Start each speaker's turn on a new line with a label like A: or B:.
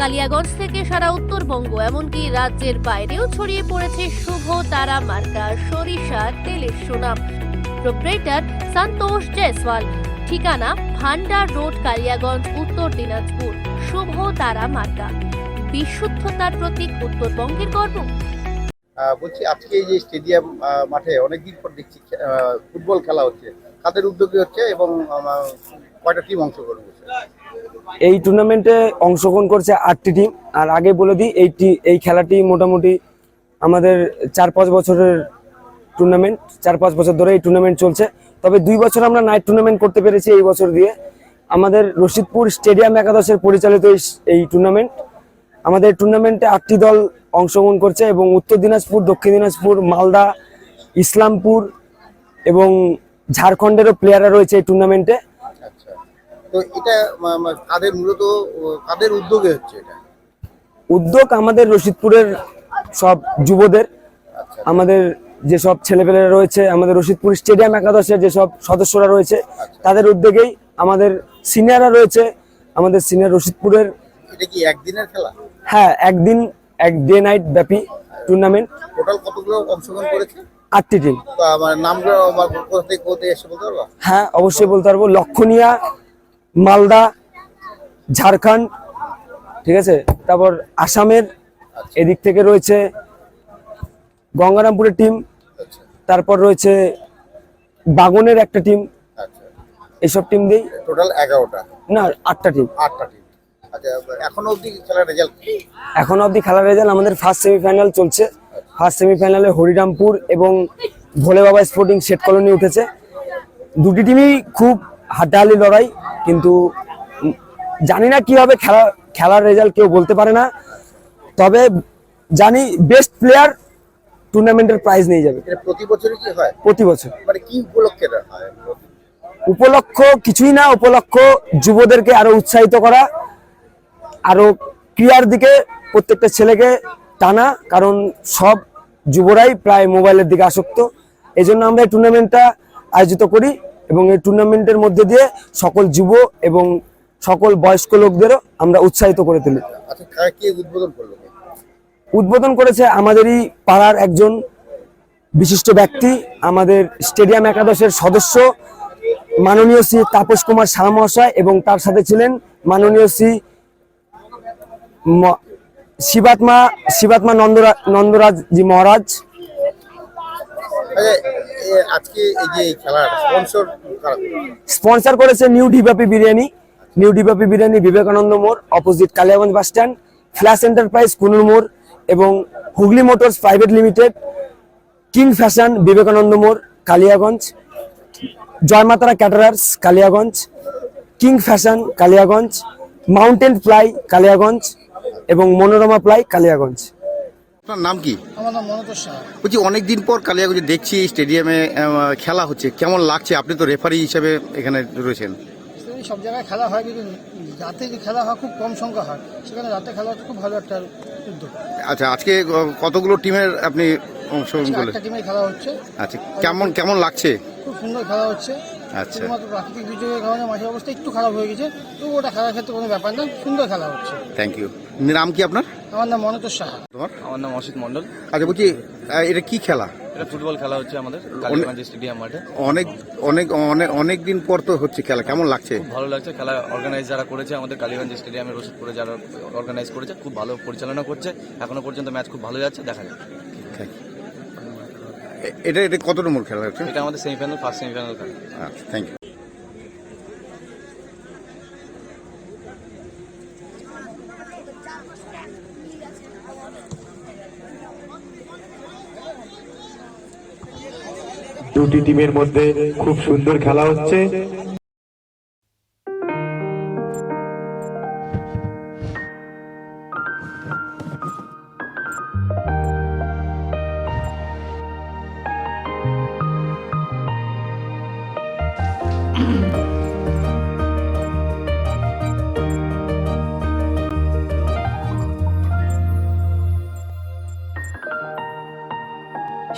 A: কালিয়াগঞ্জ থেকে সারা উত্তরবঙ্গ, এমনকি রাজ্যের বাইরেও ছড়িয়ে পড়েছে শুভ তারা মার্কা, সরিষা, তেলের সুনাম। প্রোপ্রেটার সন্তোষ জয়সওয়াল। ঠিকানা ভান্ডার রোড, কালিয়াগঞ্জ, উত্তর দিনাজপুর। শুভ তারা মার্কা। বিশুদ্ধতার প্রতীক উত্তরবঙ্গের গর্ব।
B: বলছি, আজকে এই যে স্টেডিয়াম মাঠে অনেকদিন পর দেখছি ফুটবল খেলা হচ্ছে। কাদের উদ্যোগে হচ্ছে এবং কয়টা টিম অংশগ্রহণ করছে?
C: এই টুর্নামেন্টে অংশগ্রহণ করছে আটটি টিম আর আগে বলে দিই এইটি এই খেলাটি মোটামুটি আমাদের চার পাঁচ বছরের টুর্নামেন্ট চার পাঁচ বছর ধরে এই টুর্নামেন্ট চলছে। তবে দুই বছর আমরা নাইট টুর্নামেন্ট করতে পেরেছি এই বছর দিয়ে। আমাদের রশিদপুর স্টেডিয়াম একাদশের পরিচালিত এই টুর্নামেন্ট আমাদের টুর্নামেন্টে আটটি দল অংশগ্রহণ করছে এবং উত্তর দিনাজপুর, দক্ষিণ দিনাজপুর, মালদা, ইসলামপুর এবং ঝাড়খণ্ডেরও প্লেয়াররা রয়েছে এই টুর্নামেন্টে
B: তো এটা কাদের মূলত কাদের উদ্যোগে হচ্ছে এটা?
C: উদ্যোগ আমাদের রশিদপুরের সব যুবদের
B: আচ্ছা।
C: আমাদের যেসব ছেলেপেলেরা রয়েছে আমাদের রশিদপুর স্টেডিয়াম একাদশের যেসব সদস্যরা রয়েছে তাদের উদ্যোগেই আমাদের সিনিয়ররা রয়েছে আমাদের সিনিয়র রশিদপুরের
B: এটা কি একদিনের খেলা?
C: হ্যাঁ একদিন এক ডে নাইট ব্যাপী টুর্নামেন্ট।
B: টোটাল কতগুলো অংশগ্রহণ করেছে?
C: আটটি টিম।
B: নামগুলো কোথা থেকে কোথায় এসে বলতে পারব?
C: হ্যাঁ অবশ্যই বলতে পারব। লক্ষণীয়া মালদা ঝাড়খণ্ড ঠিক আছে? তারপর আসামের এদিক থেকে রয়েছে গঙ্গারামপুরের টিম তারপর রয়েছে বাগনের একটা টিম এইসব টিম দিয়েই
B: টোটাল এগারোটা।
C: না আটটা টিম
B: আটটা টিম আচ্ছা এখনও অবধি খেলার রেজাল্ট
C: এখন অবধি খেলার রেজাল্ট আমাদের ফার্স্ট সেমিফাইনাল চলছে। ফার্স্ট সেমিফাইনালে হরিরামপুর এবং ভোলে বাবা স্পোর্টিং সেট কলোনি উঠেছে। দুটি টিমই খুব হাড্ডাহালি লড়াই কিন্তু জানি না কি হবে খেলা খেলার রেজাল্ট কেউ বলতে পারে না। তবে জানি বেস্ট প্লেয়ার টুর্নামেন্টের প্রাইজ নিয়ে যাবে।
B: প্রতি বছরই কি হয়?
C: প্রতি বছর।
B: মানে কি উপলক্ষে হয়?
C: উপলক্ষ কিছুই না উপলক্ষ যুবদেরকে আরও উৎসাহিত করা আরও ক্রিয়ার দিকে প্রত্যেকটা ছেলেকে টানা কারণ সব যুবরাই প্রায় মোবাইলের দিকে আসক্ত। এই জন্য আমরা এই টুর্নামেন্টটা আয়োজিত করি। এবং এই টুর্নামেন্টের মধ্যে দিয়ে সকল যুব এবং সকল বয়স্ক লোকদেরও আমরা উৎসাহিত করে তুলি।
B: আচ্ছা উদ্বোধন
C: করেছে আমাদেরই পাড়ার একজন বিশিষ্ট ব্যক্তি আমাদের স্টেডিয়াম একাদশের সদস্য মাননীয় শ্রী তাপস কুমার সাহা মহাশয় এবং তার সাথে ছিলেন মাননীয় শ্রী শিবাত্মা শিবাত্মা নন্দরা নন্দরাজ জি মহারাজ।
B: আজকে এই যে খেলার স্পন্সর
C: স্পন্সর করেছে নিউ ডিবাপি বিরিয়ানি নিউ ডিবাপি বিরিয়ানি বিবেকানন্দ মোড় opposite Kaliaganj bus stand flash enterprise Kunur মোড় এবং Hooghly motors private limited king fashion Vivekananda মোড় Kaliaganj Joymatara caterers Kaliaganj king fashion Kaliaganj mountain ply Kaliaganj এবং মনোরমা প্লাই কালিয়াগঞ্জ
B: আপনার নাম কি?
D: আমার নাম মনোতোষ সাহা
B: বলছি অনেকদিন পর কালিয়াগঞ্জে দেখছি স্টেডিয়ামে খেলা হচ্ছে। কেমন লাগছে? আপনি তো রেফারি হিসেবে এখানে রয়েছেন।
D: সব জায়গায় খেলা হয় কিন্তু রাতে যে খেলা হয় খুব কম সংখ্যা হয়। সেখানে রাতে খেলা খুব ভালো একটা উদ্যোগ।
B: আচ্ছা আজকে কতগুলো টিমের আপনি অংশগ্রহণ করলেন?
D: একটা টিমে খেলা হচ্ছে।
B: আচ্ছা কেমন কেমন লাগছে?
D: খুব সুন্দর খেলা হচ্ছে।
B: আচ্ছা।
D: শুধুমাত্র প্রাকৃতিক দুর্যোগের কারণে মাঠের অবস্থা একটু খারাপ হয়ে গেছে। তো ওটা খেলার ক্ষেত্রে কোনো ব্যাপার না সুন্দর খেলা হচ্ছে।
B: থ্যাংক ইউ নাম কি আপনার?
D: আমার নাম মনোতোষ সাহা।
B: তোমার?
E: আমার নাম অসিত মন্ডল
B: আচ্ছা বলছি আহ, এটা কি খেলা?
E: এটা ফুটবল খেলা হচ্ছে আমাদের কালীগঞ্জ স্টেডিয়াম মাঠে।
B: অনেক অনেক অনেক অনেক দিন পর তো হচ্ছে খেলা কেমন লাগছে?
E: খুব ভালো লাগছে খেলা অর্গানাইজ যারা করেছে আমাদের কালীগঞ্জ স্টেডিয়ামের রসিদপুরে যারা অর্গানাইজ করেছে খুব ভালো পরিচালনা করছে। এখনও পর্যন্ত ম্যাচ খুব ভালো যাচ্ছে দেখা যাক.
B: এ- এটা এটা কত নম্বর খেলা হচ্ছে
E: এটা আমাদের সেমিফাইনাল ফার্স্ট সেমিফাইনাল খেলা।
B: আচ্ছা থ্যাংক ইউ
F: দুটি টিমের মধ্যে খুব সুন্দর খেলা হচ্ছে।